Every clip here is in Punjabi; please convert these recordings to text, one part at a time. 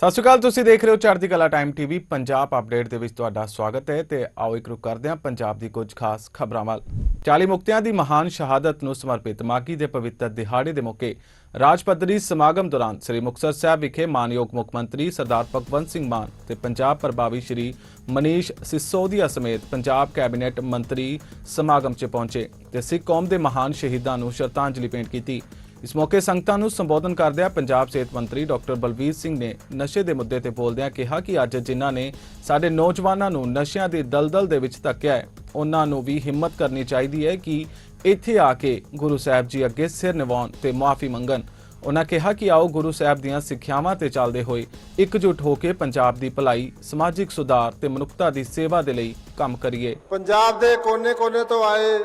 ਸਤਿ ਸ਼੍ਰੀ ਅਕਾਲ, ਤੁਸੀਂ ਦੇਖ ਰਹੇ ਹੋ ਚੜ੍ਹਦੀ ਕਲਾ ਟਾਈਮ ਟੀਵੀ ਪੰਜਾਬ ਅਪਡੇਟ ਦੇ ਵਿੱਚ ਤੁਹਾਡਾ ਸਵਾਗਤ ਹੈ ਤੇ ਆਓ ਇੱਕ ਰੁਕ ਕਰਦੇ ਹਾਂ ਪੰਜਾਬ ਦੀ ਕੁਝ ਖਾਸ ਖਬਰਾਂ ਵੱਲ। 40 ਮੁਕਤਿਆਂ ਦੀ ਮਹਾਨ ਸ਼ਹਾਦਤ ਨੂੰ ਸਮਰਪਿਤ ਮਾਗੀ ਦੇ ਪਵਿੱਤਰ ਦਿਹਾੜੇ ਦੇ ਮੌਕੇ ਰਾਜ ਪੱਧਰੀ ਸਮਾਗਮ ਦੌਰਾਨ ਸ੍ਰੀ ਮੁਕਤਸਰ ਸਾਹਿਬ ਵਿਖੇ ਮਾਨਯੋਗ ਮੁੱਖ ਮੰਤਰੀ ਸਰਦਾਰ ਭਗਵੰਤ ਸਿੰਘ ਮਾਨ ਤੇ ਪੰਜਾਬ ਪ੍ਰਭਾਵੀ ਸ੍ਰੀ ਮਨੀਸ਼ ਸਿਸੋਦੀਆ ਸਮੇਤ ਪੰਜਾਬ ਕੈਬਨਿਟ ਮੰਤਰੀ ਸਮਾਗਮ 'ਚ ਪਹੁੰਚੇ ਤੇ ਸਿੱਖ ਕੌਮ ਦੇ ਮਹਾਨ ਸ਼ਹੀਦਾਂ ਨੂੰ ਸ਼ਰਧਾਂਜਲੀ ਭੇਂਟ ਕੀਤੀ। ਇਸ ਮੌਕੇ ਸੰਗਤਾਂ ਨੂੰ ਸੰਬੋਧਨ ਕਰਦਿਆਂ ਪੰਜਾਬ ਸਿਹਤ ਮੰਤਰੀ ਡਾਕਟਰ ਬਲਵੀਰ ਸਿੰਘ ਨੇ ਨਸ਼ੇ ਦੇ ਮੁੱਦੇ ਤੇ ਬੋਲਦਿਆਂ ਕਿਹਾ ਕਿ ਅੱਜ ਜਿਨ੍ਹਾਂ ਨੇ ਸਾਡੇ ਨੌਜਵਾਨਾਂ ਨੂੰ ਨਸ਼ਿਆਂ ਦੀ ਦਲਦਲ ਦੇ ਵਿੱਚ ਧੱਕਿਆ ਹੈ, ਉਹਨਾਂ ਨੂੰ ਵੀ ਹਿੰਮਤ ਕਰਨੀ ਚਾਹੀਦੀ ਹੈ ਕਿ ਇੱਥੇ ਆ ਕੇ ਗੁਰੂ ਸਾਹਿਬ ਜੀ ਅੱਗੇ ਸਿਰ ਨਿਵਾਉਣ ਤੇ ਮਾਫੀ ਮੰਗਣ। ਉਹਨਾਂ ਕਿਹਾ ਕਿ ਆਓ ਗੁਰੂ ਸਾਹਿਬ ਦੀਆਂ ਸਿੱਖਿਆਵਾਂ ਤੇ ਚੱਲਦੇ ਹੋਏ ਇਕਜੁੱਟ ਹੋ ਕੇ ਪੰਜਾਬ ਦੀ ਭਲਾਈ, ਸਮਾਜਿਕ ਸੁਧਾਰ ਤੇ ਮਨੁੱਖਤਾ ਦੀ ਸੇਵਾ ਦੇ ਲਈ ਕੰਮ ਕਰੀਏ। ਪੰਜਾਬ ਦੇ ਕੋਨੇ-ਕੋਨੇ ਤੋਂ ਆਏ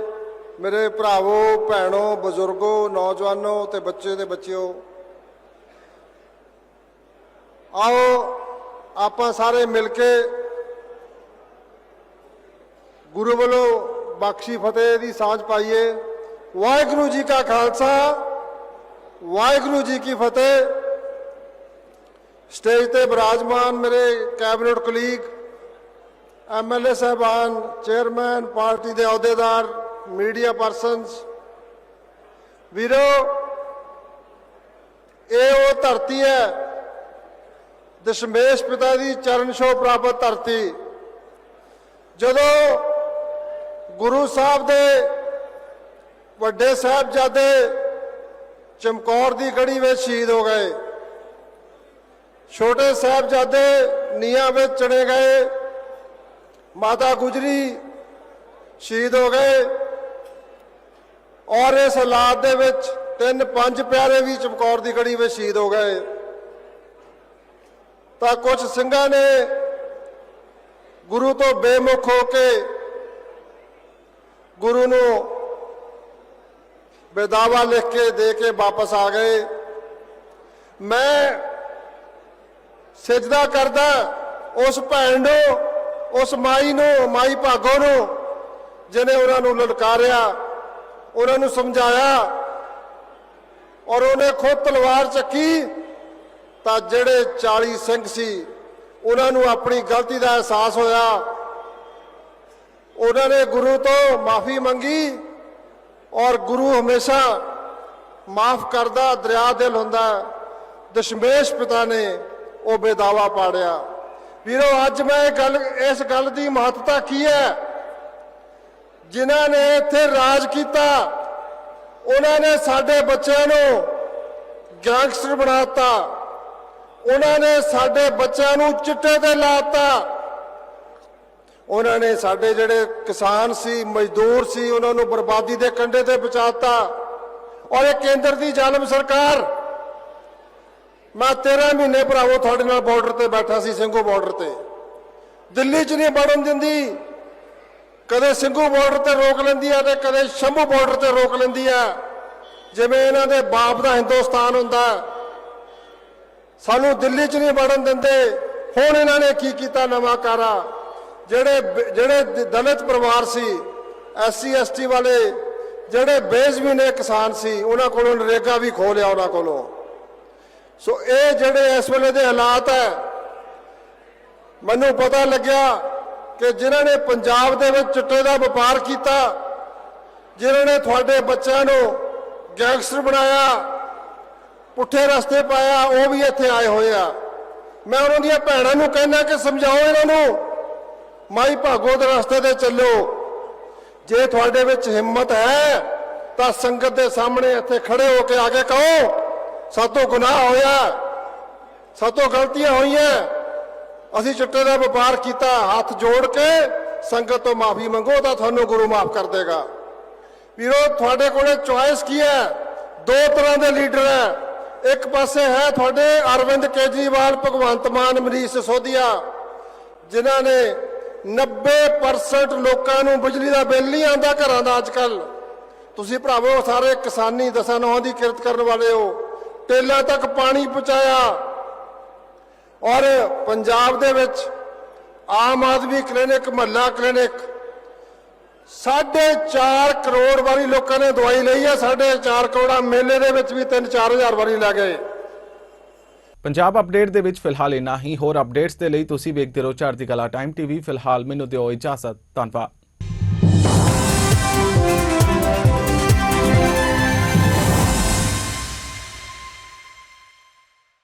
ਮੇਰੇ ਭਰਾਵੋ, ਭੈਣੋ, ਬਜ਼ੁਰਗੋ, ਨੌਜਵਾਨੋ ਤੇ ਬੱਚੇ ਦੇ ਬੱਚਿਓ, ਆਓ ਆਪਾਂ ਸਾਰੇ ਮਿਲ ਕੇ ਗੁਰੂ ਵੱਲੋਂ ਬਖਸ਼ੀ ਫਤਿਹ ਦੀ ਸਾਂਝ ਪਾਈਏ। ਵਾਹਿਗੁਰੂ ਜੀ ਕਾ ਖਾਲਸਾ, ਵਾਹਿਗੁਰੂ ਜੀ ਕੀ ਫਤਿਹ। ਸਟੇਜ ਤੇ ਬਿਰਾਜਮਾਨ ਮੇਰੇ ਕੈਬਨਿਟ ਕੁਲੀਗ ਐਮਐਲਏ ਸਾਹਿਬਾਨ, ਚੇਅਰਮੈਨ, ਪਾਰਟੀ ਦੇ ਅਹੁਦੇਦਾਰ ਮੀਡੀਆ ਪਰਸਨਸ ਵੀਰੋ, ਇਹ ਉਹ ਧਰਤੀ ਹੈ, ਦਸ਼ਮੇਸ਼ ਪਿਤਾ ਦੀ ਚਰਨ ਛੋਹ ਪ੍ਰਾਪਤ ਧਰਤੀ। ਜਦੋਂ ਗੁਰੂ ਸਾਹਿਬ ਦੇ ਵੱਡੇ ਸਾਹਿਬਜ਼ਾਦੇ ਚਮਕੌਰ ਦੀ ਗੜੀ ਵਿੱਚ ਸ਼ਹੀਦ ਹੋ ਗਏ, ਛੋਟੇ ਸਾਹਿਬਜ਼ਾਦੇ ਨੀਹਾਂ ਵਿੱਚ ਚੜੇ ਗਏ, ਮਾਤਾ ਗੁਜਰੀ ਸ਼ਹੀਦ ਹੋ ਗਏ ਔਰ ਇਸ ਹਾਲਾਤ ਦੇ ਵਿੱਚ ਤਿੰਨ ਪੰਜ ਪਿਆਰੇ ਵੀ ਚਮਕੌਰ ਦੀ ਗੜੀ ਵਿੱਚ ਸ਼ਹੀਦ ਹੋ ਗਏ। ਤਾਂ ਕੁਝ ਸਿੰਘਾਂ ਨੇ ਗੁਰੂ ਤੋਂ ਬੇਮੁਖ ਹੋ ਕੇ ਗੁਰੂ ਨੂੰ ਬੇਦਾਵਾ ਲਿਖ ਕੇ ਦੇ ਕੇ ਵਾਪਸ ਆ ਗਏ। ਮੈਂ ਸਜਦਾ ਕਰਦਾ ਉਸ ਭੈਣ ਨੂੰ, ਉਸ ਮਾਈ ਨੂੰ, ਮਾਈ ਭਾਗੋ ਨੂੰ ਜਿਨੇ ਉਹਨਾਂ ਨੂੰ ਲਲਕਾਰਿਆ। ਉਹਨਾਂ ਨੂੰ ਸਮਝਾਇਆ ਔਰ ਉਹਨੇ ਖੁਦ ਤਲਵਾਰ ਚੱਕੀ ਤਾਂ ਜਿਹੜੇ 40 ਸਿੰਘ ਸੀ, ਉਹਨਾਂ ਨੂੰ ਆਪਣੀ ਗਲਤੀ ਦਾ ਅਹਿਸਾਸ ਹੋਇਆ। ਉਹਨਾਂ ਨੇ ਗੁਰੂ ਤੋਂ ਮਾਫੀ ਮੰਗੀ ਔਰ ਗੁਰੂ ਹਮੇਸ਼ਾ ਮਾਫ ਕਰਦਾ, ਦਰਿਆ ਦਿਲ ਹੁੰਦਾ। ਦਸ਼ਮੇਸ਼ ਪਿਤਾ ਨੇ ਉਹ ਬੇਦਾਵਾ ਪਾੜਿਆ। ਵੀਰੋ, ਅੱਜ ਮੈਂ ਗੱਲ, ਇਸ ਗੱਲ ਦੀ ਮਹੱਤਤਾ ਕੀ ਹੈ? ਜਿਨ੍ਹਾਂ ਨੇ ਇੱਥੇ ਰਾਜ ਕੀਤਾ, ਉਹਨਾਂ ਨੇ ਸਾਡੇ ਬੱਚਿਆਂ ਨੂੰ ਗੈਂਗਸਟਰ ਬਣਾਤਾ ਉਹਨਾਂ ਨੇ ਸਾਡੇ ਬੱਚਿਆਂ ਨੂੰ ਚਿੱਟੇ ਤੇ ਲਾਤਾ ਉਹਨਾਂ ਨੇ ਸਾਡੇ ਜਿਹੜੇ ਕਿਸਾਨ ਸੀ, ਮਜ਼ਦੂਰ ਸੀ, ਉਹਨਾਂ ਨੂੰ ਬਰਬਾਦੀ ਦੇ ਕੰਢੇ ਤੇ ਪਹੁੰਚਾਤਾ ਔਰ ਇਹ ਕੇਂਦਰ ਦੀ ਜ਼ਾਲਮ ਸਰਕਾਰ, ਮੈਂ 13 ਮਹੀਨੇ ਭਰਾਵੋ ਤੁਹਾਡੇ ਨਾਲ ਬਾਰਡਰ ਤੇ ਬੈਠਾ ਸੀ, ਸਿੰਘੂ ਬਾਰਡਰ ਤੇ। ਦਿੱਲੀ 'ਚ ਨਹੀਂ ਵੜਨ ਦਿੰਦੀ। ਕਦੇ ਸਿੰਘੂ ਬਾਰਡਰ ਤੇ ਰੋਕ ਲੈਂਦੀ ਆ ਤੇ ਕਦੇ ਸ਼ੰਭੂ ਬਾਰਡਰ ਤੇ ਰੋਕ ਲੈਂਦੀ ਆ। ਜਿਵੇਂ ਇਹਨਾਂ ਦੇ ਬਾਪ ਦਾ ਹਿੰਦੁਸਤਾਨ ਹੁੰਦਾ। ਸਾਨੂੰ ਦਿੱਲੀ 'ਚ ਨਹੀਂ ਵੜਨ ਦਿੰਦੇ। ਹੁਣ ਇਹਨਾਂ ਨੇ ਕੀ ਕੀਤਾ ਨਵਾਂ ਕਾਰਾ? ਜਿਹੜੇ ਜਿਹੜੇ ਦਲਿਤ ਪਰਿਵਾਰ ਸੀ, ਐਸਸੀ, ਐਸਟੀ ਵਾਲੇ, ਜਿਹੜੇ ਬੇਜ਼ਮੀਨੇ ਕਿਸਾਨ ਸੀ, ਉਹਨਾਂ ਕੋਲੋਂ ਨਰੇਗਾ ਵੀ ਖੋਹ ਲਿਆ ਉਹਨਾਂ ਕੋਲੋਂ। ਸੋ ਇਹ ਜਿਹੜੇ ਇਸ ਵੇਲੇ ਦੇ ਹਾਲਾਤ ਹੈ, ਮੈਨੂੰ ਪਤਾ ਲੱਗਿਆ ਕਿ ਜਿਨ੍ਹਾਂ ਨੇ ਪੰਜਾਬ ਦੇ ਵਿੱਚ ਚਿੱਟੇ ਦਾ ਵਪਾਰ ਕੀਤਾ, ਜਿਨ੍ਹਾਂ ਨੇ ਤੁਹਾਡੇ ਬੱਚਿਆਂ ਨੂੰ ਗੈਂਗਸਟਰ ਬਣਾਇਆ, ਪੁੱਠੇ ਰਸਤੇ ਪਾਇਆ, ਉਹ ਵੀ ਇੱਥੇ ਆਏ ਹੋਏ ਆ। ਮੈਂ ਉਹਨਾਂ ਦੀਆਂ ਭੈਣਾਂ ਨੂੰ ਕਹਿੰਦਾ ਕਿ ਸਮਝਾਓ ਇਹਨਾਂ ਨੂੰ, ਮਾਈ ਭਾਗੋ ਦੇ ਰਸਤੇ ਤੇ ਚੱਲੋ। ਜੇ ਤੁਹਾਡੇ ਵਿੱਚ ਹਿੰਮਤ ਹੈ, ਤਾਂ ਸੰਗਤ ਦੇ ਸਾਹਮਣੇ ਇੱਥੇ ਖੜੇ ਹੋ ਕੇ ਆ ਕੇ ਕਹੋ, ਸਾਤੋਂ ਗੁਨਾਹ ਹੋਇਆ, ਸਾਤੋਂ ਗਲਤੀਆਂ ਹੋਈਆਂ। ਅਸੀਂ ਚਿੱਟੇ ਦਾ ਵਪਾਰ ਕੀਤਾ, ਹੱਥ ਜੋੜ ਕੇ ਸੰਗਤ ਤੋਂ ਮਾਫੀ ਮੰਗੋ ਤਾਂ ਤੁਹਾਨੂੰ ਗੁਰੂ ਮਾਫ ਕਰ ਦੇਗਾ। ਵੀਰੋ, ਤੁਹਾਡੇ ਕੋਲੇ ਚੁਆਇਸ ਕੀ ਹੈ? ਦੋ ਤਰ੍ਹਾਂ ਦੇ ਲੀਡਰ ਹੈ। ਇੱਕ ਪਾਸੇ ਹੈ ਤੁਹਾਡੇ ਅਰਵਿੰਦ ਕੇਜਰੀਵਾਲ, ਭਗਵੰਤ ਮਾਨ, ਮਨੀਸ਼ ਸਿਸੋਦੀਆ, ਜਿਨ੍ਹਾਂ ਨੇ 90% ਲੋਕਾਂ ਨੂੰ ਬਿਜਲੀ ਦਾ ਬਿੱਲ ਨਹੀਂ ਆਉਂਦਾ ਘਰਾਂ ਦਾ ਅੱਜਕੱਲ ਤੁਸੀਂ ਭਰਾਵੋ, ਸਾਰੇ ਕਿਸਾਨੀ ਦਸਾਂ ਨੌਂ ਦੀ ਕਿਰਤ ਕਰਨ ਵਾਲੇ ਹੋ। ਟੇਲਾਂ ਤੱਕ ਪਾਣੀ ਪਹੁੰਚਾਇਆ। ਔਰ ਪੰਜਾਬ ਦੇ ਵਿੱਚ ਆਮ ਆਦਮੀ ਕਲੀਨਿਕ, ਮਹੱਲਾ ਕਲੀਨਿਕ, ਸਾਢੇ 4 ਕਰੋੜ ਵਾਰੀ ਲੋਕਾਂ ਨੇ ਦਵਾਈ ਲਈ ਹੈ। ਸਾਢੇ 4 ਕਰੋੜਾ ਮੇਲੇ ਦੇ ਵਿੱਚ ਵੀ 3-4000 ਵਾਰੀ ਲੈ ਗਏ। ਪੰਜਾਬ ਅਪਡੇਟ ਦੇ ਵਿੱਚ ਫਿਲਹਾਲ ਇੰਨਾ ਹੀ। ਹੋਰ ਅਪਡੇਟਸ ਦੇ ਲਈ ਤੁਸੀਂ ਵੇਖਦੇ ਰਹੋ ਚੜ੍ਹਦੀ ਕਲਾ ਟਾਈਮ ਟੀਵੀ। ਫਿਲਹਾਲ ਮੈਨੂੰ ਦਿਓ ਇਜਾਜ਼ਤ। ਧੰਨਵਾਦ।